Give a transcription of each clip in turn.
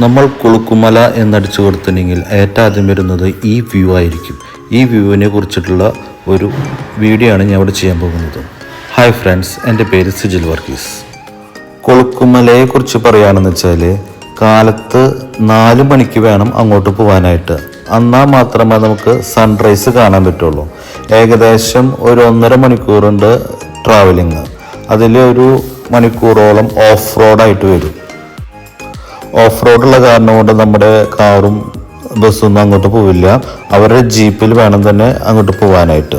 നമ്മൾ കുളുക്കുമല എന്നടിച്ചു കൊടുത്തിട്ടുണ്ടെങ്കിൽ ഏറ്റവും ആദ്യം വരുന്നത് ഈ വ്യൂ ആയിരിക്കും. ഈ വ്യൂവിനെ കുറിച്ചിട്ടുള്ള ഒരു വീഡിയോ ആണ് ഞാൻ ഇവിടെ ചെയ്യാൻ പോകുന്നത്. ഹായ് ഫ്രണ്ട്സ് എന്റെ പേര് സിജിൽ വർഗീസ്. കുളുക്കുമലയെക്കുറിച്ച് പറയുകയാണെന്ന് വെച്ചാൽ കാലത്ത് നാല് മണിക്ക് വേണം അങ്ങോട്ട് പോകാനായിട്ട്. എന്നാൽ മാത്രമേ നമുക്ക് സൺറൈസ് കാണാൻ പറ്റുള്ളൂ. ഏകദേശം ഒരു ഒന്നര മണിക്കൂറുണ്ട് ട്രാവലിങ് അതിൽ ഒരു മണിക്കൂറോളം ഓഫ് റോഡായിട്ട് വരും. ഓഫ് റോഡുള്ള കാരണം കൊണ്ട് നമ്മുടെ കാറും ബസ്സൊന്നും അങ്ങോട്ട് പോവില്ല. അവരുടെ ജീപ്പിൽ വേണം തന്നെ അങ്ങോട്ട് പോകാനായിട്ട്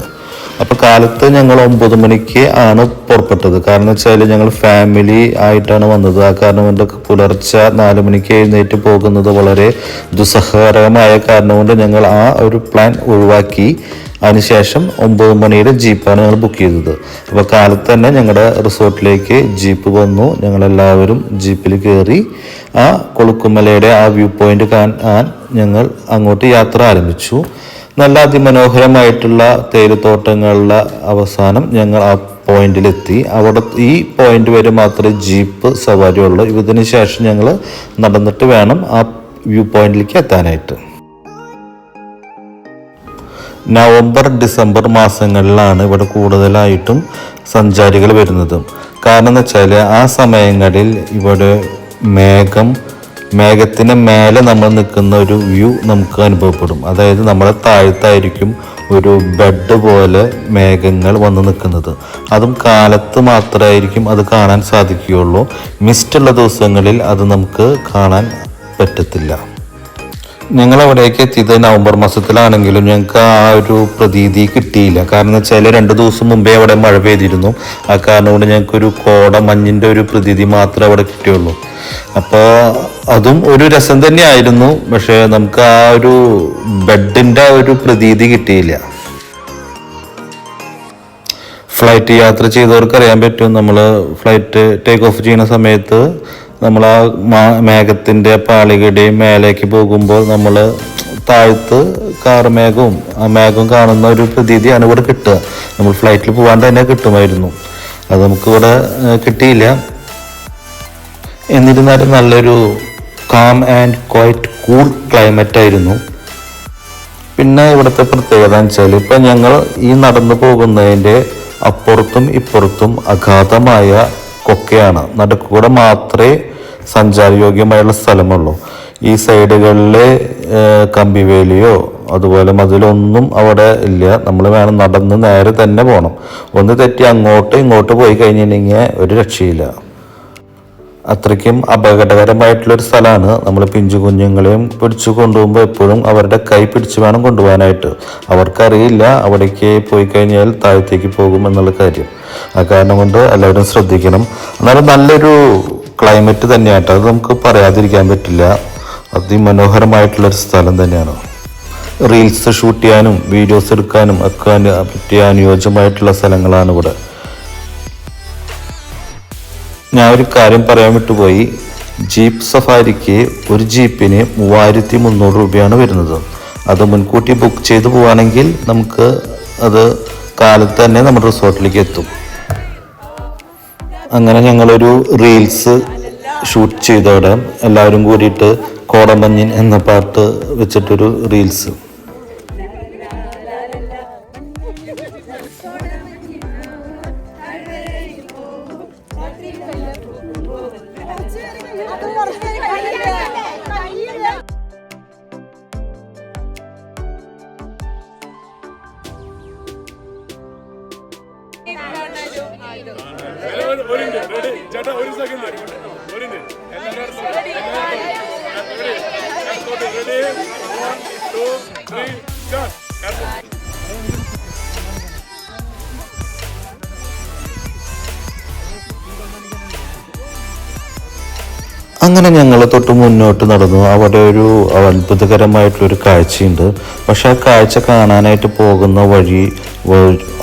അപ്പോൾ കാലത്ത് ഞങ്ങൾ ഒമ്പത് മണിക്ക് ആണ് പുറപ്പെട്ടത്. കാരണം വെച്ചാൽ ഞങ്ങൾ ഫാമിലി ആയിട്ടാണ് വന്നത്. ആ കാരണം കൊണ്ട് പുലർച്ചെ നാല് മണിക്ക് എഴുന്നേറ്റ് പോകുന്നത് വളരെ ദുസ്സഹകരമായ കാരണം കൊണ്ട് ഞങ്ങൾ ആ ഒരു പ്ലാൻ ഒഴിവാക്കി. അതിനുശേഷം ഒമ്പത് മണിയുടെ ജീപ്പാണ് ഞങ്ങൾ ബുക്ക് ചെയ്തത്. അപ്പോൾ കാലത്ത് തന്നെ ഞങ്ങളുടെ റിസോർട്ടിലേക്ക് ജീപ്പ് വന്നു. ഞങ്ങളെല്ലാവരും ജീപ്പിൽ കയറി ആ കൊളുക്കുമലയുടെ ആ വ്യൂ പോയിന്റ് കാണാൻ ഞങ്ങൾ അങ്ങോട്ട് യാത്ര ആരംഭിച്ചു. നല്ല അതിമനോഹരമായിട്ടുള്ള തേയിലത്തോട്ടങ്ങളുടെ അവസാനം ഞങ്ങൾ ആ പോയിന്റിലെത്തി. അവിടെ ഈ പോയിന്റ് വരെ മാത്രമേ ജീപ്പ് സവാരി ഉള്ളൂ ഇതിന് ശേഷം ഞങ്ങൾ നടന്നിട്ട് വേണം ആ വ്യൂ പോയിന്റിലേക്ക് എത്താനായിട്ട്. നവംബർ ഡിസംബർ മാസങ്ങളിലാണ് ഇവിടെ കൂടുതലായിട്ടും സഞ്ചാരികൾ വരുന്നത്. കാരണം എന്ന് വെച്ചാൽ ആ സമയങ്ങളിൽ ഇവിടെ മേഘം മേഘത്തിന് മേലെ നമ്മൾ നിൽക്കുന്ന ഒരു വ്യൂ നമുക്ക് അനുഭവപ്പെടും. അതായത് നമ്മളെ താഴത്തായിരിക്കും ഒരു ബെഡ് പോലെ മേഘങ്ങൾ വന്ന് നിൽക്കുന്നത്. അതും കാലത്ത് മാത്രമായിരിക്കും അത് കാണാൻ സാധിക്കുകയുള്ളൂ. മിസ്റ്റുള്ള ദിവസങ്ങളിൽ അത് നമുക്ക് കാണാൻ പറ്റത്തില്ല. ഞങ്ങൾ അവിടേക്ക് എത്തിയത് നവംബർ മാസത്തിലാണെങ്കിലും ഞങ്ങൾക്ക് ആ ഒരു പ്രതീതി കിട്ടിയില്ല. കാരണം വെച്ചാൽ രണ്ട് ദിവസം മുമ്പേ അവിടെ മഴ പെയ്തിരുന്നു. ആ കാരണം കൊണ്ട് ഞങ്ങൾക്കൊരു കോട മഞ്ഞിന്റെ ഒരു പ്രതീതി മാത്രമേ അവിടെ കിട്ടിയുള്ളൂ. അപ്പോൾ അതും ഒരു രസം തന്നെയായിരുന്നു. പക്ഷേ നമുക്ക് ആ ഒരു ബെഡിന്റെ ഒരു പ്രതീതി കിട്ടിയില്ല. ഫ്ലൈറ്റ് യാത്ര ചെയ്തവർക്ക് അറിയാൻ പറ്റും. നമ്മൾ ഫ്ലൈറ്റ് ടേക്ക് ഓഫ് ചെയ്യുന്ന സമയത്ത് നമ്മൾ ആ മേഘത്തിന്റെ പാളികയുടെയും മേലേക്ക് പോകുമ്പോൾ നമ്മൾ താഴ്ത്ത് കാർമേഘവും ആ മേഘവും കാണുന്ന ഒരു പ്രതീതിയാണ് ഇവിടെ കിട്ടുക. നമ്മൾ ഫ്ലൈറ്റിൽ പോകാൻ തന്നെ കിട്ടുമായിരുന്നു. അത് നമുക്കിവിടെ കിട്ടിയില്ല. എന്നിരുന്നാലും നല്ലൊരു calm and quite cool climate ആയിരുന്നു. പിന്നെ ഇവിടുത്തെ പ്രത്യേകത എന്ന് വെച്ചാൽ ഇപ്പം ഞങ്ങൾ ഈ നടന്നു പോകുന്നതിന്റെ അപ്പുറത്തും ഇപ്പുറത്തും അഗാധമായ കൊക്കയാണ് നടുക്കൂടെ മാത്രമേ സഞ്ചാരയോഗ്യമായുള്ള സ്ഥലമുള്ളൂ. ഈ സൈഡുകളിലെ കമ്പിവേലിയോ അതുപോലെ മതിലൊന്നും അവിടെ ഇല്ല. നമ്മൾ വേണം നടന്ന് നേരെ തന്നെ പോകണം ഒന്ന് തെറ്റി അങ്ങോട്ട് ഇങ്ങോട്ട് പോയി കഴിഞ്ഞിട്ടുണ്ടെങ്കിൽ ഒരു രക്ഷയില്ല. അത്രയ്ക്കും അപകടകരമായിട്ടുള്ള ഒരു സ്ഥലമാണ്. നമ്മൾ പിഞ്ചു കുഞ്ഞുങ്ങളെയും പിടിച്ചു കൊണ്ടുപോകുമ്പോൾ എപ്പോഴും അവരുടെ കൈ പിടിച്ചു വേണം കൊണ്ടുപോകാനായിട്ട്. അവർക്കറിയില്ല അവിടേക്ക് പോയി കഴിഞ്ഞാൽ താഴത്തേക്ക് പോകും എന്നുള്ള കാര്യം. ആ കാരണം കൊണ്ട് എല്ലാവരും ശ്രദ്ധിക്കണം. എന്നാലും നല്ലൊരു ക്ലൈമറ്റ് തന്നെയാട്ടോ. അത് നമുക്ക് പറയാതിരിക്കാൻ പറ്റില്ല. അതിമനോഹരമായിട്ടുള്ളൊരു സ്ഥലം തന്നെയാണ്. റീൽസ് ഷൂട്ട് ചെയ്യാനും വീഡിയോസ് എടുക്കാനും ഒക്കെ പറ്റിയ അനുയോജ്യമായിട്ടുള്ള സ്ഥലങ്ങളാണ് ഇവിടെ. ഞാൻ ഒരു കാര്യം പറയാൻ വിട്ടുപോയി. ജീപ്പ് സഫാരിക്ക് ഒരു ജീപ്പിന് മൂവായിരത്തി മുന്നൂറ് രൂപയാണ് വരുന്നത്. അത് മുൻകൂട്ടി ബുക്ക് ചെയ്ത് പോവുകയാണെങ്കിൽ നമുക്ക് അത് കാലത്ത് തന്നെ നമ്മുടെ റിസോർട്ടിലേക്ക് എത്തും. അങ്ങനെ ഞങ്ങളൊരു റീൽസ് ഷൂട്ട് ചെയ്തവിടെ എല്ലാവരും കൂടിയിട്ട് കോടമഞ്ഞിൻ എന്ന പാട്ട് വെച്ചിട്ടൊരു റീൽസ്. ചേട്ടാ ഒരു സെക്കൻഡ് ഒരു minute ready one two three start അങ്ങനെ ഞങ്ങൾ തൊട്ട് മുന്നോട്ട് നടന്നു. അവിടെ ഒരു അത്ഭുതകരമായിട്ടുള്ളൊരു കാഴ്ചയുണ്ട്. പക്ഷെ ആ കാഴ്ച കാണാനായിട്ട് പോകുന്ന വഴി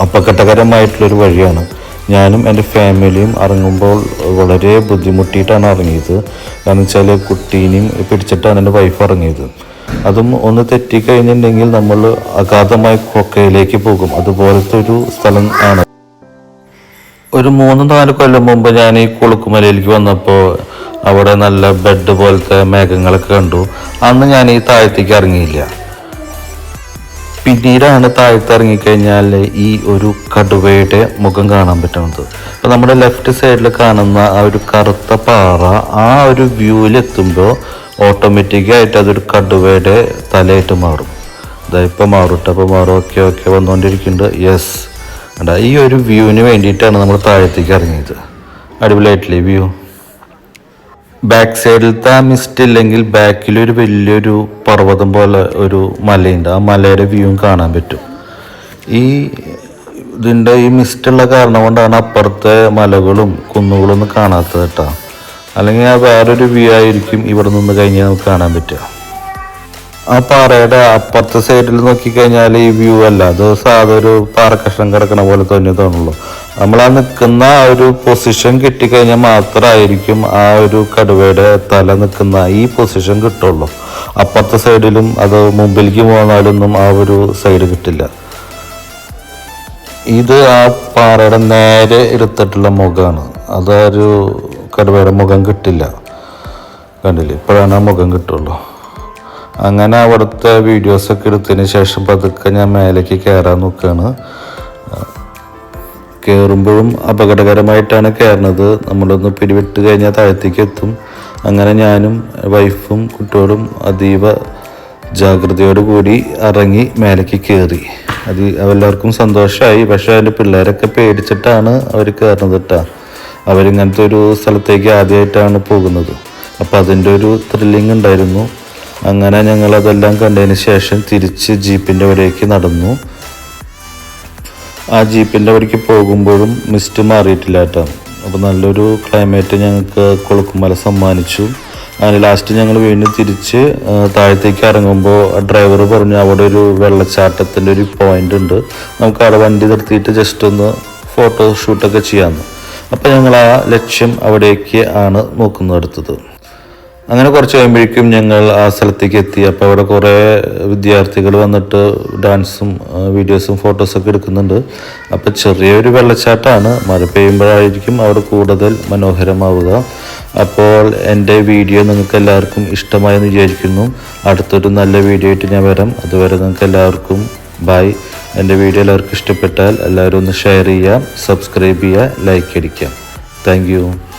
അപകടകരമായിട്ടുള്ളൊരു വഴിയാണ്. ഞാനും എന്റെ ഫാമിലിയും ഇറങ്ങുമ്പോൾ വളരെ ബുദ്ധിമുട്ടിയിട്ടാണ് ഇറങ്ങിയത്. കാരണം വെച്ചാൽ കുട്ടീനെയും പിടിച്ചിട്ടാണ് എന്റെ വൈഫ് ഇറങ്ങിയത്. അതും ഒന്ന് തെറ്റിക്കഴിഞ്ഞിട്ടുണ്ടെങ്കിൽ നമ്മൾ അഗാധമായ കൊക്കയിലേക്ക് പോകും. അതുപോലത്തെ ഒരു സ്ഥലം ആണ്. ഒരു മൂന്ന് നാല് കൊല്ലം മുമ്പ് ഞാൻ ഈ കുളുക്കുമലയിലേക്ക് വന്നപ്പോൾ അവിടെ നല്ല ബെഡ് പോലത്തെ മേഘങ്ങളൊക്കെ കണ്ടു. അന്ന് ഞാൻ ഈ താഴത്തേക്ക് ഇറങ്ങിയില്ല. പിന്നീടാണ് താഴത്ത് ഇറങ്ങിക്കഴിഞ്ഞാൽ ഈ ഒരു കടുവയുടെ മുഖം കാണാൻ പറ്റുന്നത്. അപ്പോൾ നമ്മുടെ ലെഫ്റ്റ് സൈഡിൽ കാണുന്ന ആ ഒരു കറുത്ത പാറ ആ ഒരു വ്യൂവിലെത്തുമ്പോൾ ഓട്ടോമാറ്റിക്കായിട്ട് അതൊരു കടുവയുടെ തലയായിട്ട് മാറും. ഇതാ ഇപ്പോൾ മാറും കേട്ടോ അപ്പോൾ മാറും. ഓക്കെ ഓക്കെ വന്നുകൊണ്ടിരിക്കുന്നുണ്ട് യെസ് അല്ല ഈ ഒരു വ്യൂവിന് വേണ്ടിയിട്ടാണ് നമ്മൾ താഴത്തേക്ക് ഇറങ്ങിയത്. അടിപൊളിയായിട്ടില്ലേ വ്യൂ ബാക്ക് സൈഡിലത്തെ ആ മിസ്റ്റ് ഇല്ലെങ്കിൽ ബാക്കിൽ ഒരു വലിയൊരു പർവതം പോലെ ഒരു മലയുണ്ട്. ആ മലയുടെ വ്യൂവും കാണാൻ പറ്റും. ഈ ഇതിന്റെ ഈ മിസ്റ്റുള്ള കാരണം കൊണ്ടാണ് അപ്പുറത്തെ മലകളും കുന്നുകളും ഒന്നും കാണാത്തത് കേട്ടോ. അല്ലെങ്കിൽ ആ വേറൊരു വ്യൂ ആയിരിക്കും ഇവിടെ നിന്ന് കഴിഞ്ഞാൽ നമുക്ക് കാണാൻ പറ്റുക. ആ പാറയുടെ അപ്പുറത്തെ സൈഡിൽ നോക്കിക്കഴിഞ്ഞാൽ ഈ വ്യൂ അല്ല. അത് സാധാ ഒരു പാറക്കഷ്ണം കിടക്കണ പോലെ തന്നെ തോന്നുള്ളൂ നമ്മൾ ആ നിൽക്കുന്ന ആ ഒരു പൊസിഷൻ കിട്ടിക്കഴിഞ്ഞാൽ മാത്രമായിരിക്കും ആ ഒരു കടുവയുടെ തല നിൽക്കുന്ന ഈ പൊസിഷൻ കിട്ടുള്ളൂ. അപ്പുറത്തെ സൈഡിലും അത് മുമ്പിലേക്ക് പോകുന്നാലൊന്നും ആ ഒരു സൈഡ് കിട്ടില്ല. ഇത് ആ പാറയുടെ നേരെ എടുത്തിട്ടുള്ള മുഖമാണ് അതൊരു കടുവയുടെ മുഖം കിട്ടില്ല. കണ്ടില്ലേ? ഇപ്പോഴാണ് ആ മുഖം കിട്ടുള്ളൂ. അങ്ങനെ അവിടുത്തെ വീഡിയോസൊക്കെ എടുത്തതിന് ശേഷം പതുക്കെ ഞാൻ മേലേക്ക് കയറാൻ നോക്കുകയാണ് കയറുമ്പോഴും അപകടകരമായിട്ടാണ് കയറുന്നത്. നമ്മളൊന്ന് പിടിവിട്ട് കഴിഞ്ഞാൽ താഴത്തേക്ക് എത്തും. അങ്ങനെ ഞാനും വൈഫും കുട്ടികളും അതീവ ജാഗ്രതയോടു കൂടി ഇറങ്ങി മേലേക്ക് കയറി. അത് എല്ലാവർക്കും സന്തോഷമായി പക്ഷേ അതിന്റെ പിള്ളേരൊക്കെ പേടിച്ചിട്ടാണ് അവർ കയറുന്നത് കേട്ടോ അവരിങ്ങനത്തെ ഒരു സ്ഥലത്തേക്ക് ആദ്യമായിട്ടാണ് പോകുന്നത്. അപ്പോൾ അതിന്റെ ഒരു ത്രില്ലിംഗ് ഉണ്ടായിരുന്നു. അങ്ങനെ ഞങ്ങൾ അതെല്ലാം കണ്ടതിന് ശേഷം തിരിച്ച് ജീപ്പിന്റെ വഴിയേക്ക് നടന്നു. ആ ജീപ്പിന്റെ വഴിക്ക് പോകുമ്പോഴും മിസ്റ്റ് മാറിയിട്ടില്ല കേട്ടോ. അപ്പോൾ നല്ലൊരു ക്ലൈമറ്റ് ഞങ്ങൾക്ക് കൊളുക്കുമല സമ്മാനിച്ചു. അങ്ങനെ ലാസ്റ്റ് ഞങ്ങൾ വീണ്ടും തിരിച്ച് താഴത്തേക്ക് ഇറങ്ങുമ്പോൾ ഡ്രൈവർ പറഞ്ഞു അവിടെ ഒരു വെള്ളച്ചാട്ടത്തിന്റെ ഒരു പോയിന്റ് ഉണ്ട്. നമുക്ക് അവിടെ വണ്ടി നിർത്തിയിട്ട് ജസ്റ്റ് ഒന്ന് ഫോട്ടോ ഷൂട്ടൊക്കെ ചെയ്യാമെന്ന് അപ്പോൾ ഞങ്ങൾ ആ ലക്ഷ്യം അവിടേക്ക് ആണ് നോക്കുന്നതെടുത്തത് അങ്ങനെ കുറച്ച് കഴിയുമ്പോഴേക്കും ഞങ്ങൾ ആ സ്ഥലത്തേക്ക് എത്തി. അപ്പോൾ അവിടെ കുറേ വിദ്യാർത്ഥികൾ വന്നിട്ട് ഡാൻസും വീഡിയോസും ഫോട്ടോസൊക്കെ എടുക്കുന്നുണ്ട്. അപ്പോൾ ചെറിയൊരു വെള്ളച്ചാട്ടമാണ്. മഴ പെയ്യുമ്പോഴായിരിക്കും അവിടെ കൂടുതൽ മനോഹരമാവുക. അപ്പോൾ എന്റെ വീഡിയോ നിങ്ങൾക്ക് എല്ലാവർക്കും ഇഷ്ടമായെന്ന് വിചാരിക്കുന്നു. അടുത്തൊരു നല്ല വീഡിയോ ആയിട്ട് ഞാൻ വരാം. അതുവരെ നിങ്ങൾക്ക് എല്ലാവർക്കും ബൈ. എന്റെ വീഡിയോ എല്ലാവർക്കും ഇഷ്ടപ്പെട്ടാൽ എല്ലാവരും ഒന്ന് ഷെയർ ചെയ്യുക സബ്സ്ക്രൈബ് ചെയ്യുക ലൈക്ക് അടിക്കാം താങ്ക്